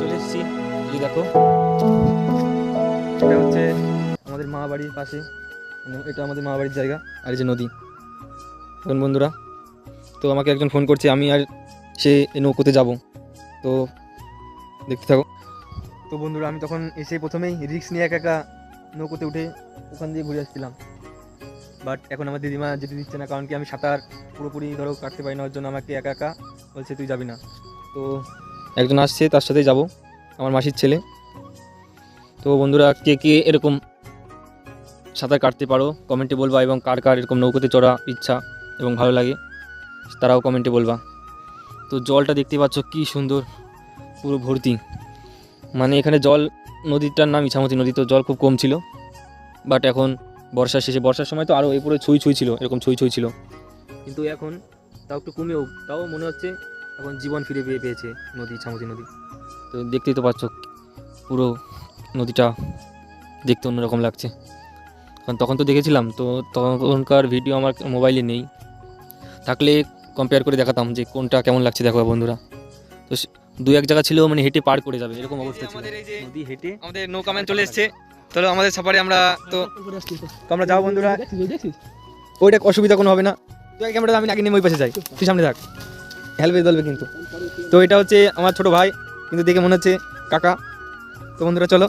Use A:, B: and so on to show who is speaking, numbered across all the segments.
A: চলে এসেছি দেখো এটা হচ্ছে আমাদের মা বাড়ির পাশে মানে এটা আমাদের মা বাড়ির জায়গা আর এই যে নদী এখন বন্ধুরা তো আমাকে একজন ফোন করছে আমি আর সে নৌকোতে যাব। তো দেখতে থাকো। তো বন্ধুরা, আমি তখন এসে প্রথমেই রিক্স নিয়ে একা একা নৌকোতে উঠে ওখান দিয়ে ঘুরে আসছিলাম। বাট এখন আমার দিদিমা যেতে দিচ্ছে না, কারণ কি আমি সাঁতার পুরোপুরি ধরো কাটতে পারি না, ওর জন্য আমাকে একা একা বলছে, তুই যাবি না। তো একজন আসছে, তার সাথেই যাব, আমার মাসির ছেলে। তো বন্ধুরা, কে কে এরকম সাঁতার কাটতে পারো, কমেন্টে বলবা এবং কার কার এরকম নৌকোতে চড়া ইচ্ছা এবং ভালো লাগে, তারাও কমেন্টে বলবা। তো জলটা দেখতে পাচ্ছ কি সুন্দর, পুরো ভর্তি। মানে এখানে জল, নদীটার নাম ইছামতি নদী, তো জল খুব কম ছিল। বাট এখন বর্ষার শেষে, বর্ষার সময় তো আরও এই পুরো ছুঁই ছুঁই ছিল, এরকম ছুঁই ছুঁই ছিল। কিন্তু এখন তাও একটু কমেও, তাও মনে হচ্ছে এখন জীবন ফিরে পেয়ে পেয়েছে নদী, ইছামতি নদী। তো দেখতেই তো পাচ্ছ, পুরো নদীটা দেখতে অন্যরকম লাগছে। কারণ তখন তো দেখেছিলাম, তো তখনকার ভিডিও আমার মোবাইলে নেই। থাকলে কম্পেয়ার করে দেখাতাম যে কোনটা কেমন লাগছে দেখো বন্ধুরা। তো দু এক জায়গা ছিল মানে হেঁটে পার করে যাবে এরকম অবস্থা ছিল।
B: আমাদের এই যে
A: নদী হেঁটে
B: আমাদের নৌকাম্যান চলে এসেছে তাহলে আমাদের সাফারে আমরা তো
A: তো আমরা যাব বন্ধুরা। ওইটা অসুবিধা কোনো হবে না। তুই আগে ক্যামেরা আমি আগে নেমে ওই পাশে যাই। তুই সামনে থাক। হেলবে দলবে কিন্তু। তো এটা হচ্ছে আমার ছোট ভাই কিন্তু দেখে মনে হচ্ছে কাকা। তো বন্ধুরা চলো।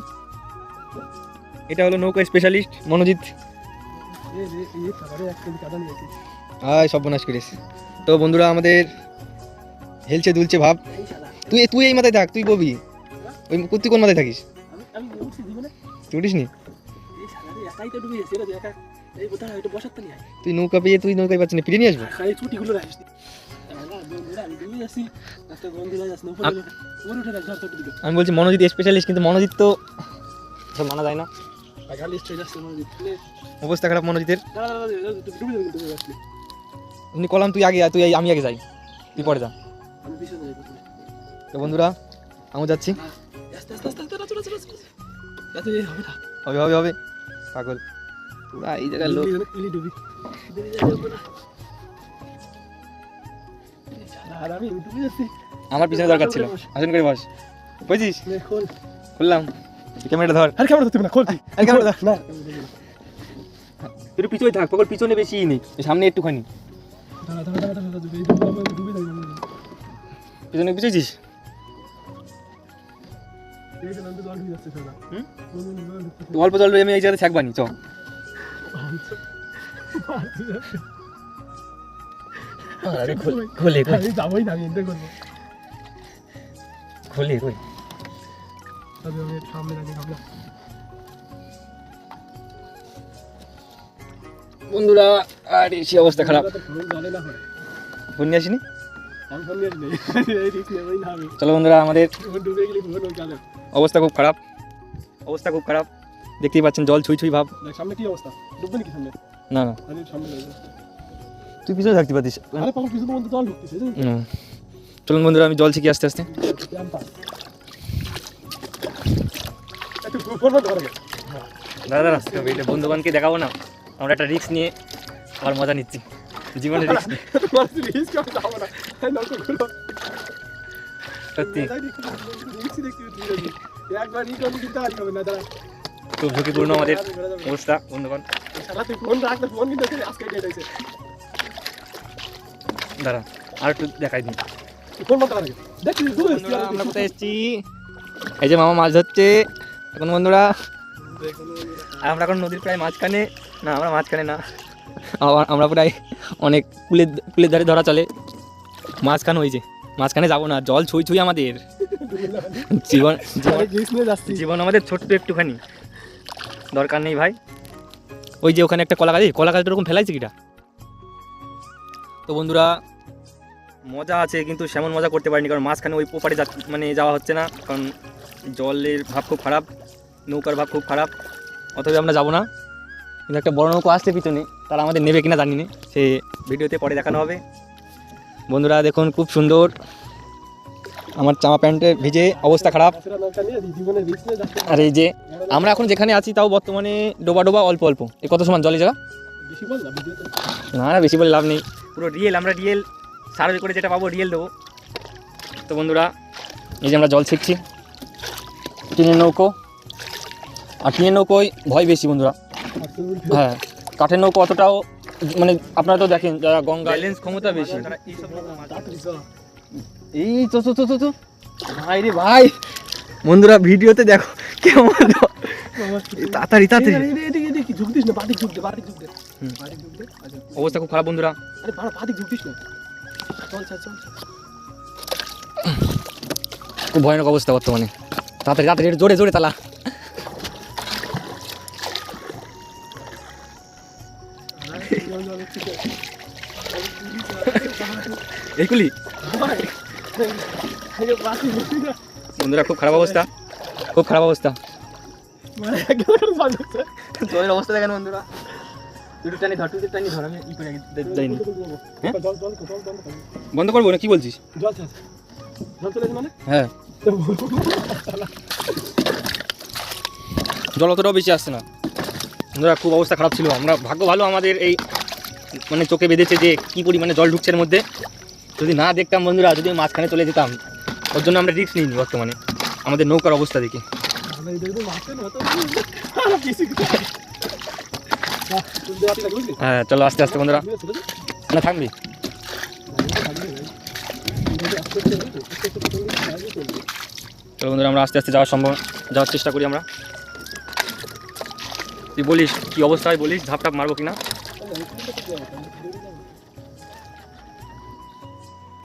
A: এটা হলো নৌকা স্পেশালিস্ট মনোজিৎ। আয় সব বনাশ করিস। তো বন্ধুরা আমাদের হেলছে দুলছে ভাব তুই তুই এই মাথায় থাক তুই ববি ওই তুই কোন মাথায় থাকিস তুই উঠিস নি তুই নৌকা পেয়ে তুই নৌকায় পাচ্ছিস না ফিরে নিয়ে আসব আমি বলছি মনোজিৎ স্পেশালিস্ট কিন্তু মনোজিৎ তো সব মানা যায় না অবস্থা খারাপ মনোজিতের উনি কলাম তুই আগে তুই আমি আগে যাই। তুই পরে যা। তো বন্ধুরা আমি যাচ্ছি। হবে হবে হবে। পাগল। এই জায়গার লোক। আমার পিছনে দরকার ছিল। আসুন করে বস। বুঝছিস? খুললাম। ক্যামেরাটা ধর।
C: আরে ক্যামেরা ধরতে না খোল।
A: আরে ক্যামেরা ধর।
C: না।
A: তুই পিছনে থাক পাগল পিছনে বেশি নেই। সামনে একটুখানি। পিছনে তো অল্প জল আমি এই জায়গাতে থাকবানি চ। খোলে
C: যাবোই না আমি করব।
A: খোলে কই
C: তবে আমি সামনে রাখি ভাবলাম
A: বন্ধুরা আরে সে অবস্থা খারাপ।
C: ফোন
A: নিয়ে আসিনি? চলো বন্ধুরা আমাদের অবস্থা খুব খারাপ। অবস্থা খুব খারাপ। দেখতেই পাচ্ছেন জল ছুঁই ছুঁই ভাব।
C: সামনে কি অবস্থা? ডুববে নাকি সামনে?
A: না না। তুই পিছনে থাকতে হুম। চলুন বন্ধুরা আমি জল শিখি আস্তে আস্তে। দাদা দাদা এটা বন্ধুবানকে দেখাবো না? আমরা একটা রিস্ক নিয়ে আবার মজা নিচ্ছি। জীবনে রিস্ক সত্যি। খুব ঝুঁকিপূর্ণ আমাদের অবস্থা
C: ডেট
A: দাঁড়া, আর একটু দেখাই বন্ধুরা আমরা কোথায় এই যে মামা মাছ ধরছে। এখন বন্ধুরা আর আমরা এখন নদীর প্রায় মাঝখানে, না, আমরা মাঝখানে না। আবার আমরা প্রায় অনেক কুলের কুলের ধারে ধরা চলে। মাঝখানে হয়েছে মাঝখানে যাব না, জল ছুঁই ছুঁই আমাদের। জীবন জীবন আমাদের ছোট্ট একটুখানি। দরকার নেই ভাই। ওই যে ওখানে একটা কলা গাছ কলা গাছটা ওরকম ফেলাইছে কিটা? তো বন্ধুরা, মজা আছে, কিন্তু সেমন মজা করতে পারিনি, কারণ মাঝখানে ওই ওপারে যা মানে যাওয়া হচ্ছে না, কারণ জলের ভাব খুব খারাপ। নৌকার ভাব খুব খারাপ। অথবা আমরা যাব না। কিন্তু একটা বড় নৌকা আসছে পিছনে, তারা আমাদের নেবে কিনা জানি না। সে ভিডিওতে পরে দেখানো হবে। বন্ধুরা, দেখুন, খুব সুন্দর। আমার জামা প্যান্টের ভিজে অবস্থা খারাপ। আর এই যে, আমরা এখন যেখানে আছি, তাও বর্তমানে ডোবা ডোবা অল্প অল্প। এ কত সমান, জলে
C: ভিডিওতে
A: না না, বেশি বলে লাভ নেই।
B: পুরো রিয়েল আমরা রিয়েল সার্ভে করে যেটা পাবো রিয়েল দেবো।
A: তো বন্ধুরা, এই যে আমরা জল ছিটছি। টিনের নৌকো। আর টিনের নৌকোয় ভয় বেশি বন্ধুরা। হ্যাঁ কাঠের নৌকো অতটাও মানে আপনারা তো দেখেন যারা গঙ্গা
B: ব্যালেন্স ক্ষমতা বেশি।
A: এই তো তো তো তো তো ভাই রে ভাই। বন্ধুরা ভিডিওতে দেখো কেমন তাড়াতাড়ি তাড়াতাড়ি।
C: এদিকে এদিকে ঝুঁক দিস না বাদিক ঝুঁক দে বাদিক ঝুঁক দে।
A: হুম।
C: বাদিক দে আচ্ছা।
A: অবস্থা খুব খারাপ বন্ধুরা।
C: আরে বাড়া বাদিক ঝুঁক দিস না। চল চল চল।
A: খুব ভয়ানক অবস্থা বর্তমানে। তাড়াতাড়ি তাড়াতাড়ি জোরে জোরে তালা। এইগুলি বন্ধুরা খুব খারাপ অবস্থা। খুব খারাপ অবস্থা।
C: মানে
A: জলের অবস্থা দেখেন বন্ধুরা। হ্যাঁ? বন্ধ করব না? কি বলছিস?
C: মানে?
A: হ্যাঁ। জল অতটাও বেশি আসছে না। বন্ধুরা খুব অবস্থা খারাপ ছিল। আমরা ভাগ্য ভালো আমাদের এই মানে চোখে বেঁধেছে যে কি পরিমাণে জল ঢুকছে এর মধ্যে। যদি না দেখতাম বন্ধুরা, যদি মাঝখানে চলে যেতাম, ওর জন্য আমরা রিস্ক নিইনি বর্তমানে আমাদের নৌকার অবস্থা দেখে? হ্যাঁ চলো আস্তে আস্তে বন্ধুরা? না, থাকবি চলো বন্ধুরা, আমরা আস্তে আস্তে যাওয়ার সম্ভব যাওয়ার চেষ্টা করি আমরা তুই বলিস, কি অবস্থা হয় বলিস ধাপ টাপ মারবো কিনা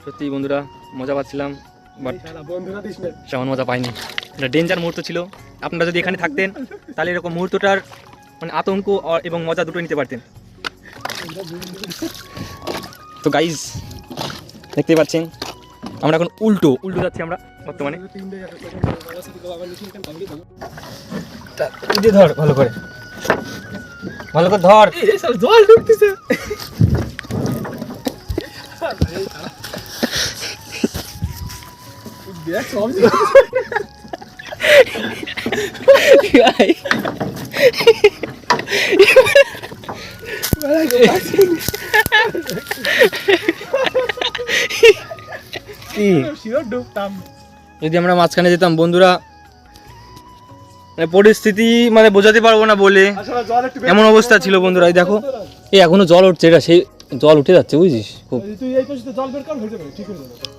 A: সত্যি বন্ধুরা মজা পাচ্ছিলাম বাট। সেমন মজা পাইনি। এটা ডেঞ্জার মুহূর্ত ছিল। আপনারা যদি এখানে থাকতেন তাহলে এরকম মুহূর্তটার মানে আতঙ্ক এবং মজা দুটোই নিতে পারতেন। তো গাইজ দেখতে পাচ্ছেন আমরা এখন উল্টো উল্টো যাচ্ছি আমরা বর্তমানে। ধর ভালো করে। ভালো করে ধর।
C: জল ঢুকতেছে।
A: যদি আমরা মাঝখানে যেতাম বন্ধুরা মানে পরিস্থিতি মানে বোঝাতে পারব না বলে এমন অবস্থা ছিল বন্ধুরা এই দেখো এই এখনও জল উঠছে এটা সেই জল উঠে যাচ্ছে, বুঝিস? খুব
C: তুই এই পাশে জল বের কর, হয়ে যাবে, ঠিক হয়ে যাবে।